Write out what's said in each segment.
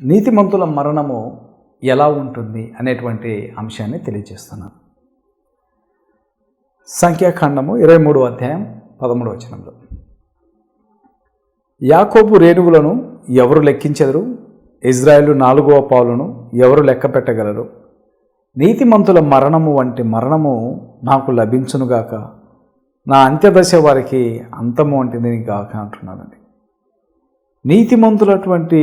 నీతిమంతుల మరణము ఎలా ఉంటుంది అనేటువంటి అంశాన్ని తెలియజేస్తున్నాను. సంఖ్యాఖండము ఇరవై మూడు అధ్యాయం పదమూడు వచనంలో. యాకోబు రేణువులను ఎవరు లెక్కించరు ఇజ్రాయెల్ నాలుగవ పాలును ఎవరు లెక్క పెట్టగలరు? నీతిమంతుల మరణము వంటి మరణము నాకు లభించునుగాక నా అంత్యదశ వారికి అంతము వంటిది గాక అంటున్నానండి నీతిమంతులటువంటి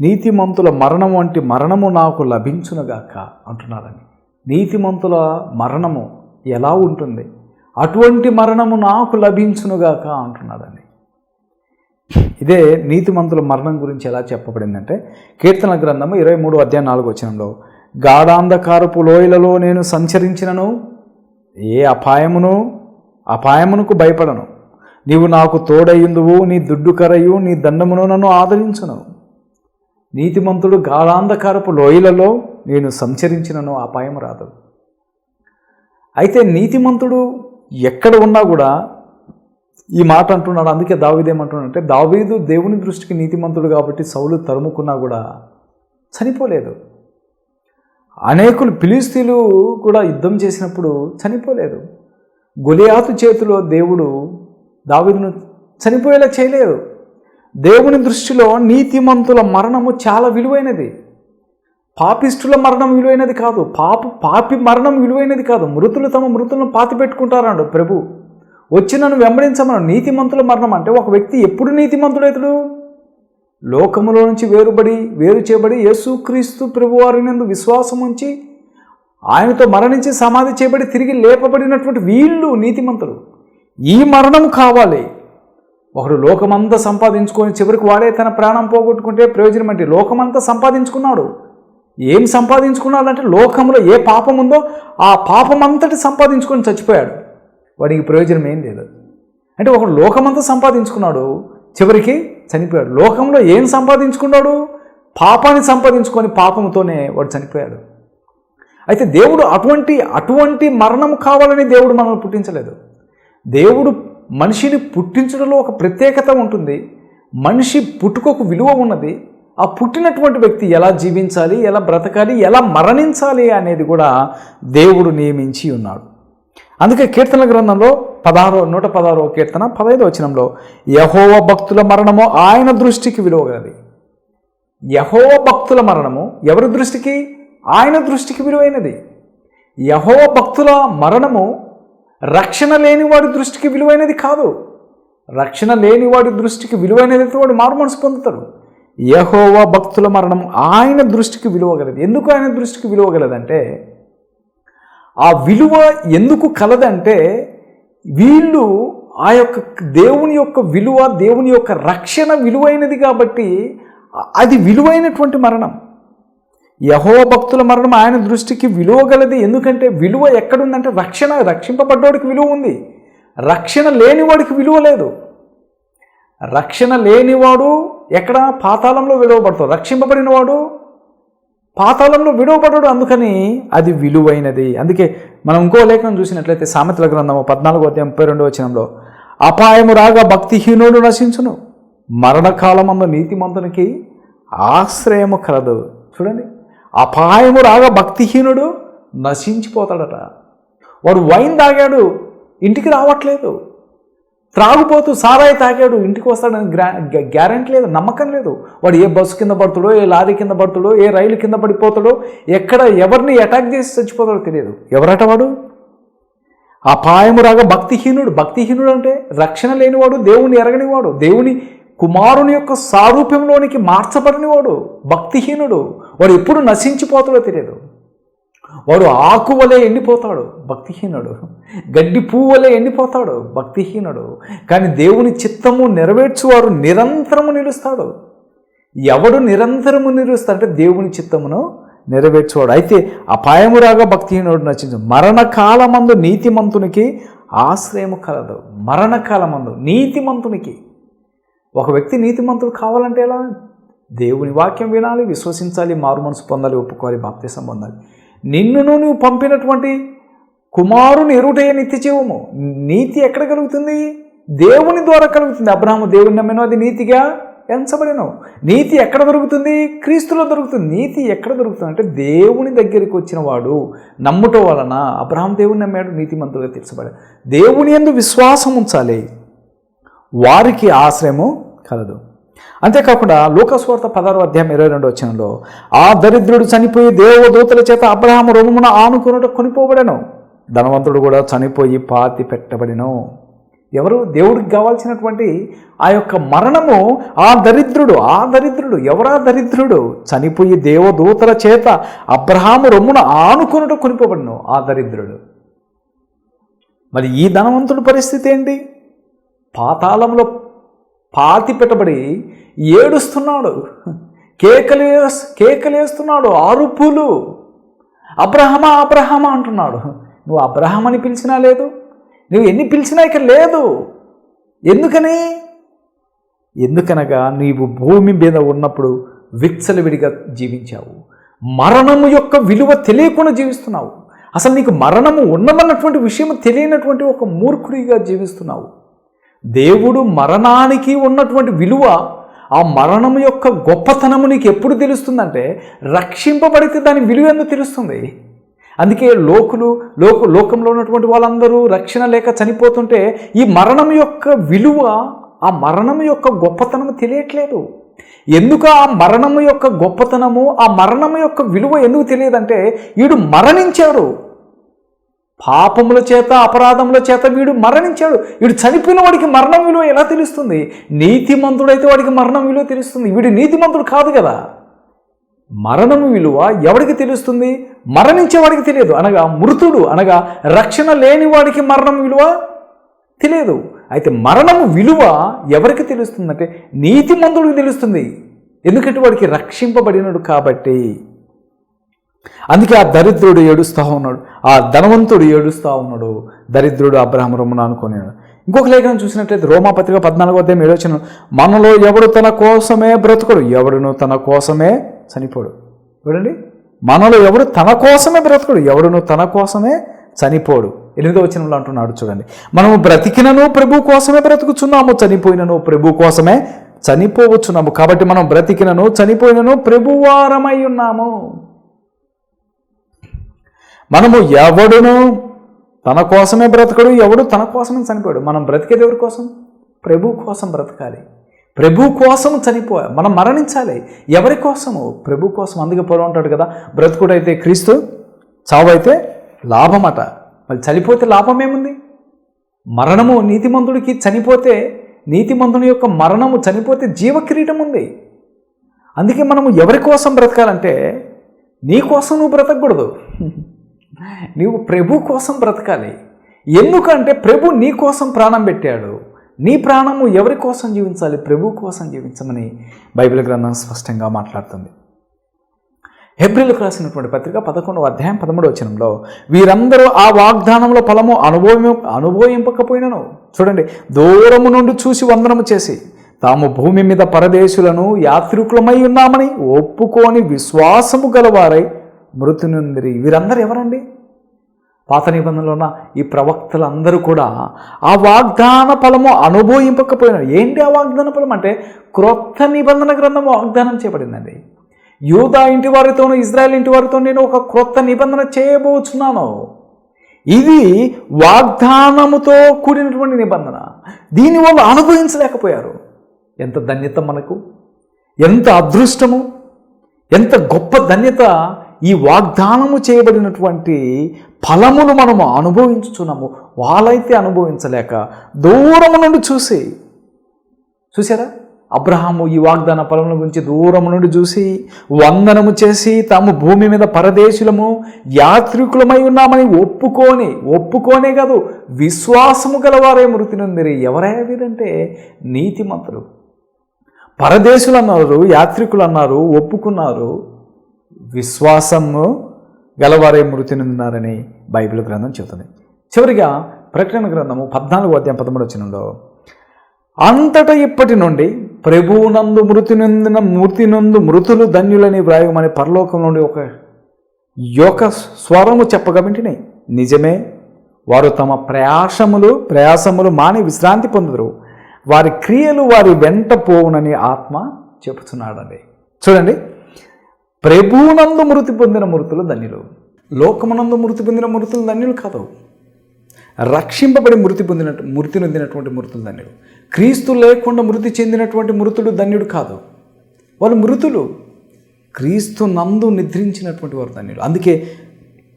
నీతిమంతుల మరణం వంటి మరణము నాకు లభించునుగాక అంటున్నారని. నీతిమంతుల మరణము ఎలా ఉంటుంది? అటువంటి మరణము నాకు లభించునుగాక అంటున్నారని. ఇదే నీతిమంతుల మరణం గురించి ఎలా చెప్పబడిందంటే కీర్తన గ్రంథము ఇరవై మూడు అధ్యాయం నాలుగు వచనంలో గాఢాంధకారపు లోయలలో నేను సంచరించినను ఏ అపాయమును అపాయమునకు భయపడను. నీవు నాకు తోడయ్యుందువు నీ దుడ్డు కరయు నీ దండమును నన్ను ఆదరించును. నీతిమంతుడు గాఢాంధకారపు లోయలలో నేను సంచరించినను అపాయం రాదు. అయితే నీతిమంతుడు ఎక్కడ ఉన్నా కూడా ఈ మాట అంటున్నాడు. అందుకే దావీదేమంటున్నాడంటే దావీదు దేవుని దృష్టికి నీతిమంతుడు కాబట్టి సౌలు తరుముకున్నా కూడా చనిపోలేదు. అనేకులు పిలిస్తీలు కూడా యుద్ధం చేసినప్పుడు చనిపోలేదు. గొలియాతు చేతిలో దేవుడు దావీదును చనిపోయేలా చేయలేదు. దేవుని దృష్టిలో నీతిమంతుల మరణము చాలా విలువైనది. పాపిష్టుల మరణం విలువైనది కాదు. పాప పాపి మరణం విలువైనది కాదు. మృతులు తమ మృతులను పాతి పెట్టుకుంటారన్నాడు ప్రభు. వచ్చి నన్ను వెంబడించమను. నీతిమంతుల మరణం అంటే ఒక వ్యక్తి ఎప్పుడు నీతిమంతుడైతుడు లోకములో నుంచి వేరుబడి వేరు చేయబడి యేసుక్రీస్తు ప్రభువారినందు విశ్వాసం ఉంచి ఆయనతో మరణించి సమాధి చేయబడి తిరిగి లేపబడినటువంటి వీళ్ళు నీతిమంతులు. ఈ మరణం కావాలి. ఒకడు లోకమంతా సంపాదించుకొని చివరికి వాడే తన ప్రాణం పోగొట్టుకుంటే ప్రయోజనం అంటే లోకమంతా సంపాదించుకున్నాడు. ఏం సంపాదించుకున్నాడంటే లోకంలో ఏ పాపం ఉందో ఆ పాపం అంతటి సంపాదించుకొని చచ్చిపోయాడు. వాడికి ప్రయోజనం ఏం లేదు. అంటే ఒకడు లోకమంతా సంపాదించుకున్నాడు చివరికి చనిపోయాడు. లోకంలో ఏం సంపాదించుకున్నాడు? పాపాన్ని సంపాదించుకొని పాపంతోనే వాడు చనిపోయాడు. అయితే దేవుడు అటువంటి అటువంటి మరణం కావాలని దేవుడు మనల్ని పుట్టించలేదు. దేవుడు మనిషిని పుట్టించడంలో ఒక ప్రత్యేకత ఉంటుంది. మనిషి పుట్టుకకు విలువ ఉన్నది. ఆ పుట్టినటువంటి వ్యక్తి ఎలా జీవించాలి ఎలా బ్రతకాలి ఎలా మరణించాలి అనేది కూడా దేవుడు నియమించి ఉన్నాడు. అందుకే కీర్తన గ్రంథంలో పదహారో నూట పదహారో కీర్తన పదహైదో వచనంలో యహోవ భక్తుల మరణము ఆయన దృష్టికి విలువగలది యహోవ భక్తుల మరణము ఎవరి దృష్టికి? ఆయన దృష్టికి విలువైనది. యహోవ భక్తుల మరణము రక్షణ లేని వాడి దృష్టికి విలువైనది కాదు. రక్షణ లేని వాడి దృష్టికి విలువైనది అయితే వాడు మారుమనసు పొందుతాడు. యహోవ భక్తుల మరణం ఆయన దృష్టికి విలువగలదు. ఎందుకు ఆయన దృష్టికి విలువగలదంటే ఆ విలువ ఎందుకు కలదంటే వీళ్ళు ఆ యొక్క దేవుని యొక్క విలువ దేవుని యొక్క రక్షణ విలువైనది కాబట్టి అది విలువైనటువంటి మరణం. యహో భక్తుల మరణం ఆయన దృష్టికి విలువ గలది. ఎందుకంటే విలువ ఎక్కడుందంటే రక్షణ రక్షింపబడ్డోడికి విలువ ఉంది. రక్షణ లేనివాడికి విలువ లేదు. రక్షణ లేనివాడు ఎక్కడ? పాతాళంలో విలువబడతాడు రక్షింపబడినవాడు పాతాళంలో విలువబడడు అందుకని అది విలువైనది. అందుకే మనం ఇంకో లేఖనం చూసినట్లయితే సామెతల గ్రంథము పద్నాలుగో అధ్యాయం ముప్పై రెండో వచనంలో అపాయము రాగా భక్తిహీనుడు నశించును. మరణకాలమందు నీతిమంతునికి ఆశ్రయము కలదు. చూడండి. అపాయము రాగా భక్తిహీనుడు నశించిపోతాడట. వాడు వైన్ తాగాడు ఇంటికి రావట్లేదు. త్రాగుపోతూ సారాయి తాగాడు ఇంటికి వస్తాడని గ్రా గ్యారంటీ లేదు నమ్మకం లేదు. వాడు ఏ బస్సు కింద పడుతాడో ఏ లారీ కింద పడుతాడో ఏ రైలు కింద పడిపోతాడో ఎక్కడ ఎవరిని అటాక్ చేసి చచ్చిపోతాడో తెలియదు. ఎవరట వాడు? అపాయము రాగా భక్తిహీనుడు. భక్తిహీనుడు అంటే రక్షణ లేనివాడు దేవుని ఎరగనివాడు. దేవుని కుమారుని యొక్క సారూప్యంలోనికి మార్చబడినవాడు భక్తిహీనుడు. వాడు ఎప్పుడు నశించిపోతాడో తెలియదు. వాడు ఆకు వలె ఎండిపోతాడు భక్తిహీనుడు. గడ్డి పువ్వు వలె ఎండిపోతాడు భక్తిహీనుడు. కానీ దేవుని చిత్తము నెరవేర్చువారు నిరంతరము నిలుస్తాడు. ఎవడు నిరంతరము నిలుస్తాడంటే దేవుని చిత్తమును నెరవేర్చువాడు. అయితే అపాయము రాగా భక్తిహీనుడు నచ్చింది మరణకాలమందు నీతిమంతునికి ఆశ్రయము కలదు. మరణకాలమందు నీతిమంతునికి ఒక వ్యక్తి నీతిమంతుడు కావాలంటే ఎలా? దేవుని వాక్యం వినాలి విశ్వసించాలి మారు మనసు పొందాలి ఒప్పుకోవాలి బాప్తిసం పొందాలి. నిన్నును నువ్వు పంపినటువంటి కుమారుని ఎరుటయ్యే నిత్య జీవము. నీతి ఎక్కడ కలుగుతుంది? దేవుని ద్వారా కలుగుతుంది. అబ్రాహ్మ దేవుని నమ్మినో అది నీతిగా ఎంచబడను. నీతి ఎక్కడ దొరుకుతుంది? క్రీస్తులో దొరుకుతుంది. నీతి ఎక్కడ దొరుకుతుంది? అంటే దేవుని దగ్గరికి వచ్చిన వాడు నమ్ముట వలన అబ్రహం దేవుని నమ్మాడు నీతిమంతులుగా తీర్చబడాడు దేవుని ఎందు విశ్వాసం ఉంచాలి. వారికి ఆశ్రయము కలదు. అంతేకాకుండా లోకస్వార్థ పదహారు అధ్యాయం ఇరవై రెండు వచనంలో ఆ దరిద్రుడు చనిపోయి దేవదూతల చేత అబ్రహాం రొమ్మున ఆనుకున్నట కొనిపోబడను. ధనవంతుడు కూడా చనిపోయి పాతి పెట్టబడిను. ఎవరు? దేవుడికి కావాల్సినటువంటి ఆ యొక్క మరణము ఆ దరిద్రుడు ఆ దరిద్రుడు ఎవరా దరిద్రుడు? చనిపోయి దేవదూతల చేత అబ్రహాము రొమ్మున ఆనుకున్నట కొనిపోబడను ఆ దరిద్రుడు. మరి ఈ ధనవంతుడి పరిస్థితి ఏంటి? పాతాళంలో పాతి పెట్టబడి ఏడుస్తున్నాడు. కేకలు కేకలేస్తున్నాడు ఆరుపులు. అబ్రహమా అబ్రహమా అంటున్నాడు. నువ్వు అబ్రహం అని పిలిచినా లేదు. నువ్వు ఎన్ని పిలిచినా ఇక లేదు. ఎందుకని? ఎందుకనగా నీవు భూమి మీద ఉన్నప్పుడు విచ్చలవిడిగా జీవించావు. మరణము యొక్క విలువ తెలియకుండా జీవిస్తున్నావు. అసలు నీకు మరణము ఉండమన్నటువంటి విషయం తెలియనటువంటి ఒక మూర్ఖుడిగా జీవిస్తున్నావు. దేవుడు మరణానికి ఉన్నటువంటి విలువ ఆ మరణం యొక్క గొప్పతనము నీకు ఎప్పుడు తెలుస్తుందంటే రక్షింపబడితే దాని విలువ ఎందుకు తెలుస్తుంది? అందుకే లోకులు లోక లోకంలో ఉన్నటువంటి వాళ్ళందరూ రక్షణ లేక చనిపోతుంటే ఈ మరణం యొక్క విలువ ఆ మరణం యొక్క గొప్పతనము తెలియట్లేదు. ఎందుకు ఆ మరణము యొక్క గొప్పతనము ఆ మరణము యొక్క విలువ ఎందుకు తెలియదంటే వీడు మరణించాడు. పాపముల చేత అపరాధముల చేత వీడు మరణించాడు. వీడు చనిపోయిన వాడికి మరణం విలువ ఎలా తెలుస్తుంది? నీతిమంతుడైతే వాడికి మరణం విలువ తెలుస్తుంది. వీడు నీతిమంతుడు కాదు కదా. మరణము విలువ ఎవడికి తెలుస్తుంది? మరణించేవాడికి తెలియదు. అనగా మృతుడు అనగా రక్షణ లేని వాడికి మరణం విలువ తెలియదు. అయితే మరణము విలువ ఎవరికి తెలుస్తుందంటే నీతిమంతుడికి తెలుస్తుంది. ఎందుకంటే వాడికి రక్షింపబడినడు కాబట్టి. అందుకే ఆ దరిద్రుడు ఏడుస్తూ ఉన్నాడు. ఆ ధనవంతుడు ఏడుస్తూ ఉన్నాడు. దరిద్రుడు అబ్రహం రొమ్మను అనుకునేవాడు ఇంకొక లేఖనం చూసినట్లయితే రోమాపత్రిక పద్నాలుగో అధ్యాయం ఏడొచ్చిన మనలో ఎవడు తన కోసమే బ్రతుకుడు ఎవడును తన కోసమే చనిపోడు. చూడండి. మనలో ఎవడు తన కోసమే బ్రతుకుడు ఎవడును తన కోసమే చనిపోడు. ఎనిమిదో వచనంలో అంటున్నాడు చూడండి. మనము బ్రతికినను ప్రభు కోసమే బ్రతుకుచున్నాము చనిపోయినను ప్రభు కోసమే చనిపోవచ్చున్నాము. కాబట్టి మనం బ్రతికినను చనిపోయినను ప్రభువారమై ఉన్నాము. మనము ఎవడును తన కోసమే బ్రతకడు ఎవడు తన కోసమే చనిపోయాడు. మనం బ్రతికేది ఎవరి కోసం? ప్రభు కోసం బ్రతకాలి. ప్రభు కోసం చనిపో మనం మరణించాలి. ఎవరి కోసము? ప్రభు కోసం అందుకే పొలం ఉంటాడు కదా బ్రతుకుడైతే క్రీస్తు చావైతే లాభమట. మరి చనిపోతే లాభం ఏముంది మరణము నీతిమంతుడికి చనిపోతే నీతిమంతుని యొక్క మరణము చనిపోతే జీవకిరీటం ఉంది అందుకే మనము ఎవరి కోసం బ్రతకాలంటే నీ కోసం నువ్వు బ్రతకూడదు నీవు ప్రభు కోసం బ్రతకాలి. ఎందుకంటే ప్రభు నీ కోసం ప్రాణం పెట్టాడు. నీ ప్రాణము ఎవరి కోసం జీవించాలి? ప్రభు కోసం జీవించమని బైబిల్ గ్రంథం స్పష్టంగా మాట్లాడుతుంది. హెబ్రిల్కు రాసినటువంటి పత్రిక పదకొండవ అధ్యాయం పదమూడవ వచనంలో వీరందరూ ఆ వాగ్దానంలో ఫలము అనుభవం అనుభవింపకపోయినను. చూడండి దూరము నుండి చూసి వందనము చేసి తాము భూమి మీద పరదేశులను యాత్రికులమై ఉన్నామని ఒప్పుకొని విశ్వాసము గలవారై మృతునుందిరి. వీరందరూ ఎవరండి? పాత నిబంధనలో ఉన్న ఈ ప్రవక్తలందరూ కూడా ఆ వాగ్దాన ఫలము అనుభవింపకపోయినారు. ఏంటి ఆ వాగ్దాన ఫలం? అంటే క్రొత్త నిబంధన గ్రంథం వాగ్దానం చేయబడిందండి. యూదా ఇంటి వారితోనూ ఇజ్రాయెల్ ఇంటి వారితో నేను ఒక క్రొత్త నిబంధన చేయబోచున్నాను. ఇది వాగ్దానముతో కూడినటువంటి నిబంధన. దీని వాళ్ళు అనుభవించలేకపోయారు. ఎంత ధన్యత మనకు? ఎంత అదృష్టము? ఎంత గొప్ప ధన్యత ఈ వాగ్దానము చేయబడినటువంటి ఫలములు మనము అనుభవించుచున్నాము. వాళ్ళైతే అనుభవించలేక దూరము నుండి చూసి చూసారా అబ్రహాము ఈ వాగ్దాన ఫలముల గురించి దూరం నుండి చూసి వందనము చేసి తాము భూమి మీద పరదేశులము యాత్రికులమై ఉన్నామని ఒప్పుకొని ఒప్పుకోనే కాదు విశ్వాసము గలవారే మృతి నొందిరి ఎవరే వీరంటే? నీతిమంతులు. పరదేశులు అన్నారు యాత్రికులు అన్నారు ఒప్పుకున్నారు. విశ్వాసము గలవారే మృతి నొందినారని బైబిల్ గ్రంథం చెబుతుంది. చివరిగా ప్రకటన గ్రంథము పద్నాలుగు అధ్యాయం పదమూడు వచనంలో అంతటా ఇప్పటి నుండి ప్రభువునందు మృతి నొందిన మృతి నందు మృతులు ధన్యులని వ్రాయమని పరలోకం నుండి ఒక యొక్క స్వరము చెప్పగా వింటినాయి నిజమే వారు తమ ప్రయాసములు ప్రయాసములు మాని విశ్రాంతి పొందరు వారి క్రియలు వారి వెంట పోవునని ఆత్మ చెబుతున్నాడండి. చూడండి ప్రభువునందు మృతి పొందిన మృతులు ధన్యులు. లోకమునందు మృతి పొందిన మృతులు ధన్యులు కాదు. రక్షింపబడి మృతి పొందిన మృతి నొందినటువంటి మృతులు ధన్యుడు క్రీస్తు లేకుండా మృతి చెందినటువంటి మృతుడు ధన్యుడు కాదు. వాళ్ళు మృతులు. క్రీస్తు నందు నిద్రించినటువంటి వారు ధన్యుడు అందుకే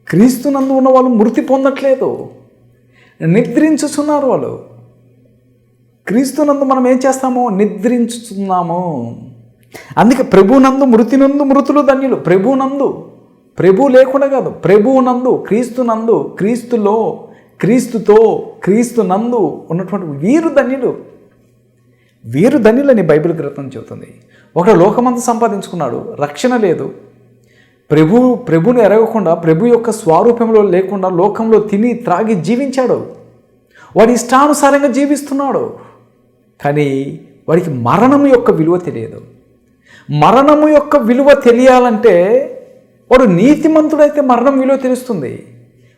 క్రీస్తు నందు ఉన్న వాళ్ళు మృతి పొందట్లేదు. నిద్రించుతున్నారు వాళ్ళు. క్రీస్తునందు మనం ఏం చేస్తామో? నిద్రించుతున్నాము అందుకే ప్రభునందు మృతినందు మృతులు ధన్యులు. ప్రభునందు. ప్రభు లేకుండా కాదు. ప్రభునందు క్రీస్తునందు క్రీస్తులో క్రీస్తుతో క్రీస్తు నందు ఉన్నటువంటి వీరు ధన్యులు. వీరు ధన్యులని బైబిల్ గ్రంథం చెబుతుంది. ఒక లోకమంతా సంపాదించుకున్నాడు రక్షణ లేదు. ప్రభు ప్రభుని ఎరగకుండా ప్రభు యొక్క స్వరూపంలో లేకుండా లోకంలో తిని త్రాగి జీవించాడు. వాడి ఇష్టానుసారంగా జీవిస్తున్నాడు. కానీ వాడికి మరణం యొక్క విలువ తెలియదు. మరణము యొక్క విలువ తెలియాలంటే వాడు నీతిమంతుడైతే మరణం విలువ తెలుస్తుంది.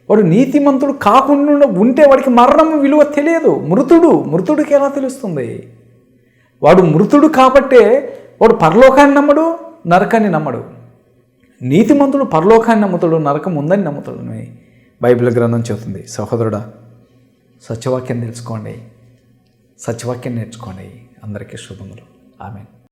వాడు నీతిమంతుడు కాకుండా ఉంటే వాడికి మరణం విలువ తెలియదు. మృతుడు మృతుడికి ఎలా తెలుస్తుంది? వాడు మృతుడు కాబట్టే వాడు పరలోకాన్ని నమ్మడు నరకాన్ని నమ్మడు. నీతిమంతుడు పరలోకాన్ని నమ్ముతాడు నరకం ఉందని నమ్ముతాడు అని బైబిల్ గ్రంథం చెబుతుంది. సహోదరుడా సత్యవాక్యం తెలుసుకోండి. సత్యవాక్యం నేర్చుకోండి. అందరికీ శుభములు. ఆమె